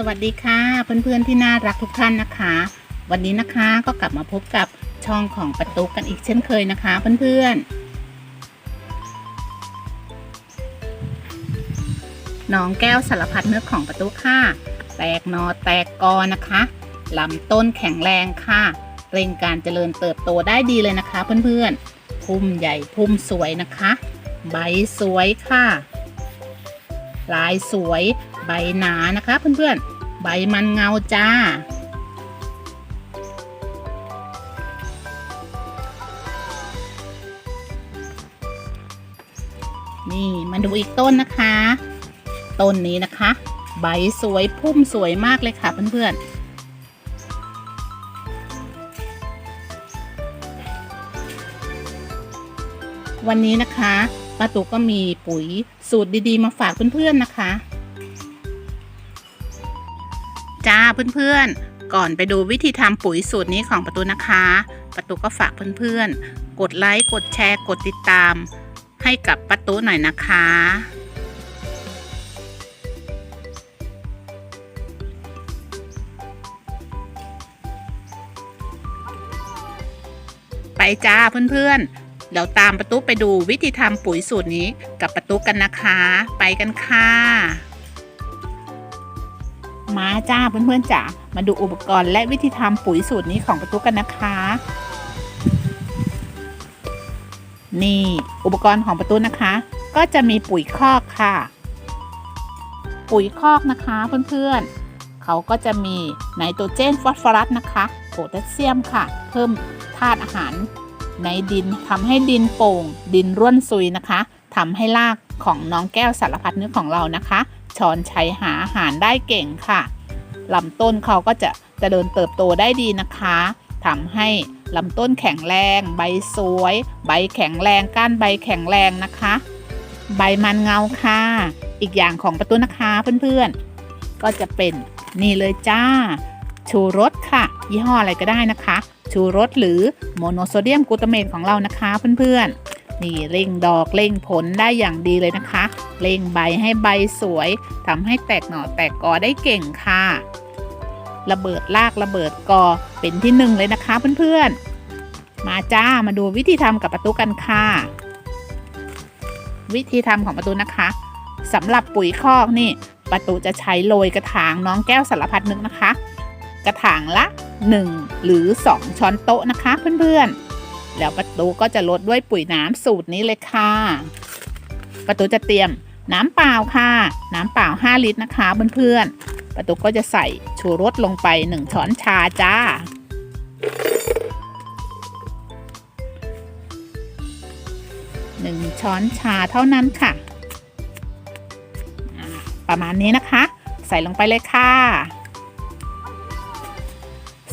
สวัสดีค่ะ เพื่อนๆที่น่ารักทุกท่านนะคะ วันนี้นะคะก็กลับมาพบกับช่องของประตุกกันอีกเช่นเคยนะคะ เพื่อนๆน้องแก้วสารพัดเนึกของประตุกค่ะ แตกนอแตกกอนะคะลำต้นแข็งแรงค่ะเร่งการเจริญเติบโตได้ดีเลยนะคะ เพื่อนๆพุ่มใหญ่พุ่มสวยนะคะ ใบสวยค่ะลายสวย ใบหนานะคะเพื่อนๆ ใบมันเงาจ้า นี่มาดูอีกต้นนะคะ ต้นนี้นะคะ ใบสวยพุ่มสวยมากเลยค่ะเพื่อนๆวันนี้นะคะป้าตุกก็มีปุ๋ยสูตรดีๆ มาฝากเพื่อนๆนะคะ เพื่อนๆ ก่อนไปดูวิธีทำปุ๋ยสูตรนี้ของประตูนะคะ ประตูก็ฝากเพื่อนๆ กดไลค์ กดแชร์ กดติดตาม ให้กับประตูหน่อยนะคะ ไปจ้าเพื่อนๆ เราตามประตูไปดูวิธีทำปุ๋ยสูตรนี้กับประตูกันนะคะ ไปกันค่ะ มาจ้าเพื่อนๆจ๋ามาดูอุปกรณ์และวิธีทำปุ๋ยสูตรนี้ของประตูกันนะคะ นี่อุปกรณ์ของประตูนะคะ ก็จะมีปุ๋ยคอกค่ะ ปุ๋ยคอกนะคะเพื่อนๆเขาก็จะมีไนโตรเจนฟอสฟอรัสนะคะโพแทสเซียมค่ะ เพิ่มธาตุอาหารในดินทำให้ดินโป่ง ดินร่วนซุยนะคะทำให้รากของน้องแก้วสารพัดนึกของเรานะคะ ช้อนชัยหาอาหารได้เก่งค่ะลำต้นเขาก็จะจะเจริญเติบโตได้ดีนะคะทำให้ลำต้นแข็งแรง ใบสวย ใบแข็งแรง ก้านใบแข็งแรงนะคะ ใบมันเงาค่ะ อีกอย่างของประตูนะคะเพื่อนๆ ก็จะเป็นนี่เลยจ้า ชูรสค่ะ ยี่ห้ออะไรก็ได้นะคะ ชูรสหรือโมโนโซเดียมกลูตาเมตของเรานะคะเพื่อนๆ นี่เร่งดอกเร่งผลได้อย่างดีเลยนะคะ เร่งใบให้ใบสวยทำให้แตกหน่อแตกกอได้เก่งค่ะ ระเบิดรากระเบิดกอเป็นที่หนึ่งเลยนะคะเพื่อนๆ มาจ้ามาดูวิธีทำกับประตูกันค่ะ วิธีทำของประตูนะคะสำหรับปุ๋ยคอกนี่ประตูจะใช้โรยกระถางน้องแก้วสารพัดนึกนะคะ กระถางละ 1 หรือ 2 ช้อนโต๊ะนะคะเพื่อนๆ แล้วประตูก็จะลดด้วยปุ๋ยน้ำสูตรนี้เลยค่ะ ประตูจะเตรียมน้ำเปล่าค่ะ น้ำเปล่า 5 ลิตรนะคะเพื่อนๆประตูก็จะใส่ชูรสลงไป 1 ช้อนชาจ้า1ช้อนชาเท่านั้นค่ะ ประมาณนี้นะคะ ใส่ลงไปเลยค่ะ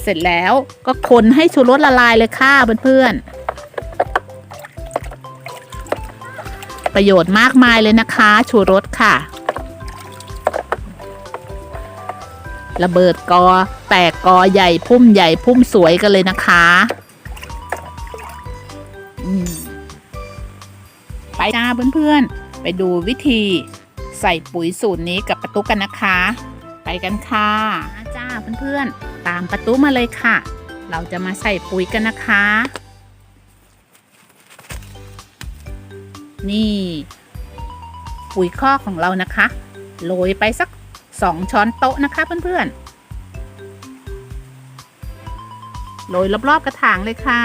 เสร็จแล้วก็คนให้ชูรสละลายเลยค่ะเพื่อนๆ ประโยชน์มากมายเลยนะคะ ชูรสค่ะ ระเบิดกอแตกกอใหญ่พุ่มใหญ่พุ่มสวยกันเลยนะคะไปจ้าเพื่อนๆ ไปดูวิธีใส่ปุ๋ยสูตรนี้กับประตุกกันนะคะ ไปกันค่ะจ้าเพื่อนๆ ตามประตูมาเลยค่ะ เราจะมาใส่ปุ๋ยกันนะคะ นี่ ปุ๋ยคอกของเรานะคะ โรยไปสักสองช้อนโต๊ะนะคะเพื่อนๆ โรยรอบๆกระถางเลยค่ะ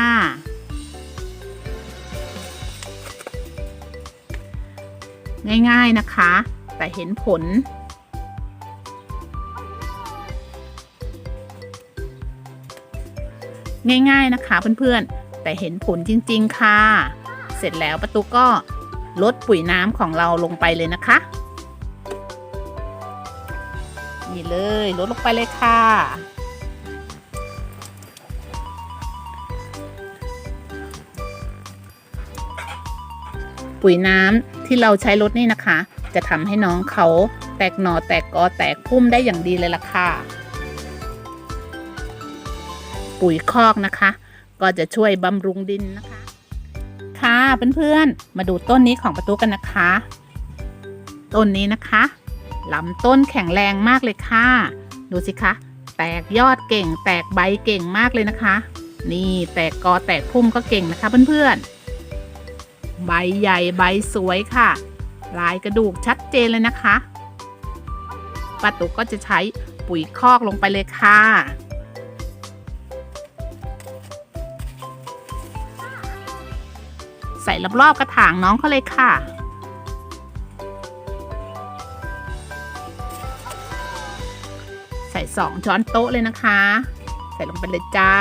ง่ายๆนะคะ แต่เห็นผล ง่าย ๆนะคะเพื่อนๆ แต่เห็นผลจริง ๆ ค่ะ เสร็จแล้วประตูก็ลดปุ๋ยน้ำของเราลงไปเลยนะคะ นี่เลยลดลงไปเลยค่ะ ปุ๋ยน้ำที่เราใช้ลดนี่นะคะ จะทำให้น้องเขาแตกหน่อแตกกอแตกพุ่มได้อย่างดีเลยล่ะค่ะ ปุ๋ยคอกนะคะ ก็จะช่วยบำรุงดินนะคะ ค่ะเพื่อนๆมาดูต้นนี้ของประตูกันนะคะ ต้นนี้นะคะลำต้นแข็งแรงมากเลยค่ะ ดูสิคะ แตกยอดเก่ง แตกใบเก่งมากเลยนะคะ นี่แตกกอแตกพุ่มก็เก่งนะคะเพื่อนๆ ใบใหญ่ใบสวยค่ะ ลายกระดูกชัดเจนเลยนะคะป้าตุ๊กก็จะใช้ปุ๋ยคอกลงไปเลยค่ะ ส่รอบๆกระถางน้องเขาเลยค่ะ ใส่สองช้อนโต๊ะเลยนะคะ ใส่ลงไปเลยจ้า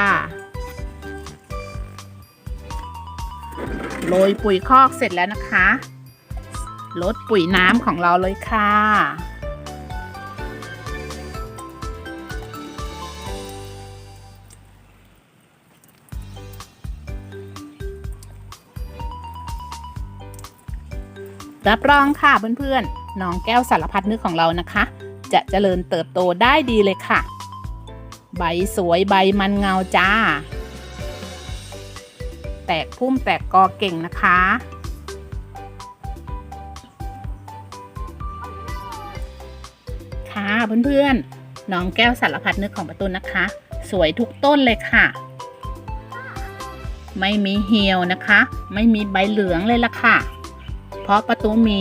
โรยปุ๋ยคอกเสร็จแล้วนะคะลดปุ๋ยน้ำของเราเลยค่ะ รับรองค่ะเพื่อนๆ น้องแก้วสารพัดนึกของเรานะคะ จะเจริญเติบโตได้ดีเลยค่ะ ใบสวยใบมันเงาจ้า แตกพุ่มแตกกอเก่งนะคะ ค่ะเพื่อนๆ น้องแก้วสารพัดนึกของประตูนะคะ สวยทุกต้นเลยค่ะ ไม่มีเหี่ยวนะคะ ไม่มีใบเหลืองเลยล่ะค่ะ เพราะประตูมี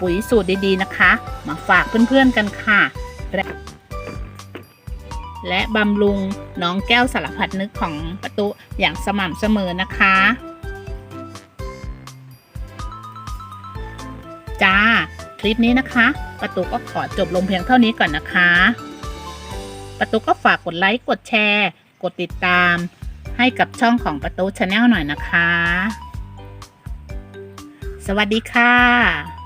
ปุ๋ยสูตรดีๆนะคะ มาฝากเพื่อนๆกันค่ะและและบำรุงน้องแก้วสารพัดนึกของประตูอย่างสม่ำเสมอนะคะ จ้า คลิปนี้นะคะ ประตูก็ขอจบลงเพียงเท่านี้ก่อนนะคะ ประตูก็ฝากกดไลค์กดแชร์ กดติดตามให้กับช่องของประตูชาแนลหน่อยนะคะ สวัสดีค่ะ